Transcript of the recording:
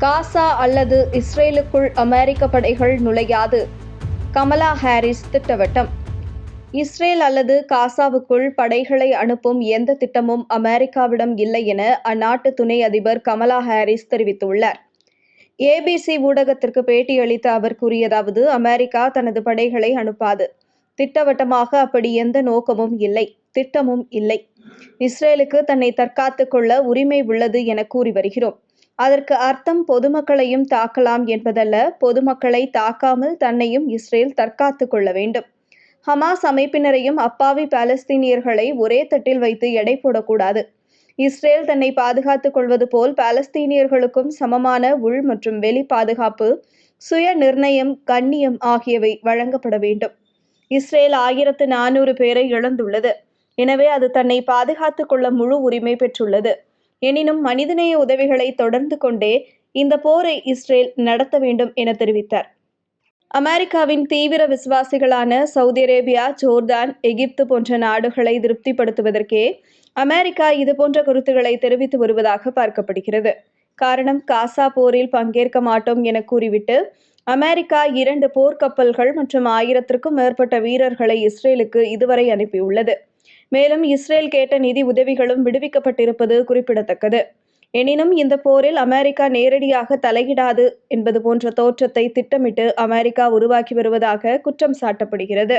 காசா அல்லது இஸ்ரேலுக்குள் அமெரிக்க படைகள் நுழையாது. கமலா ஹாரிஸ் திட்டவட்டம். இஸ்ரேல் அல்லது காசாவுக்குள் படைகளை அனுப்பும் எந்த திட்டமும் அமெரிக்காவிடம் இல்லை என அந்நாட்டு துணை அதிபர் கமலா ஹாரிஸ் தெரிவித்துள்ளார். ஏபிசி ஊடகத்திற்கு பேட்டியளித்த அவர் கூறியதாவது அமெரிக்கா தனது படைகளை அனுப்பாது. திட்டவட்டமாக அப்படி எந்த நோக்கமும் இல்லை. திட்டமும் இல்லை. இஸ்ரேலுக்கு தன்னை தற்காத்துக் கொள்ள உரிமை உள்ளது என கூறி வருகிறோம். அதற்கு அர்த்தம் பொதுமக்களையும் தாக்கலாம் என்பதல்ல பொதுமக்களை தாக்காமல் தன்னையும் இஸ்ரேல் தற்காத்துக் கொள்ள வேண்டும். ஹமாஸ் அமைப்பினரையும் அப்பாவி பாலஸ்தீனியர்களை ஒரே தட்டில் வைத்து எடை போடக்கூடாது. இஸ்ரேல் தன்னை பாதுகாத்துக் கொள்வது போல் பாலஸ்தீனியர்களுக்கும் சமமான உள் மற்றும் வெளி பாதுகாப்பு சுய நிர்ணயம் கண்ணியம் ஆகியவை வழங்கப்பட வேண்டும். இஸ்ரேல் ஆயிரத்து நானூறு பேரை இழந்துள்ளது. எனவே அது தன்னை பாதுகாத்துக் கொள்ள முழு உரிமை பெற்றுள்ளது. எனினும் மனிதநேய உதவிகளை தொடர்ந்து கொண்டே இந்த போரை இஸ்ரேல் நடத்த வேண்டும் என தெரிவித்தார். அமெரிக்காவின் தீவிர விசுவாசிகளான சவுதி அரேபியா ஜோர்தான் எகிப்து போன்ற நாடுகளை திருப்திப்படுத்துவதற்கே அமெரிக்கா இதுபோன்ற கருத்துக்களை தெரிவித்து வருவதாக பார்க்கப்படுகிறது. காரணம் காசா போரில் பங்கேற்க மாட்டோம் என கூறிவிட்டு அமெரிக்கா இரண்டு போர்க்கப்பல்கள் மற்றும் ஆயிரத்திற்கும் மேற்பட்ட வீரர்களை இஸ்ரேலுக்கு இதுவரை அனுப்பியுள்ளது. மேலும் இஸ்ரேல் கேட்ட நிதி உதவிகளும் விடுவிக்கப்பட்டிருப்பது குறிப்பிடத்தக்கது. எனினும் இந்த போரில் அமெரிக்கா நேரடியாக தலையிடாது என்பது போன்ற தோற்றத்தை திட்டமிட்டு அமெரிக்கா உருவாக்கி வருவதாக குற்றம் சாட்டப்படுகிறது.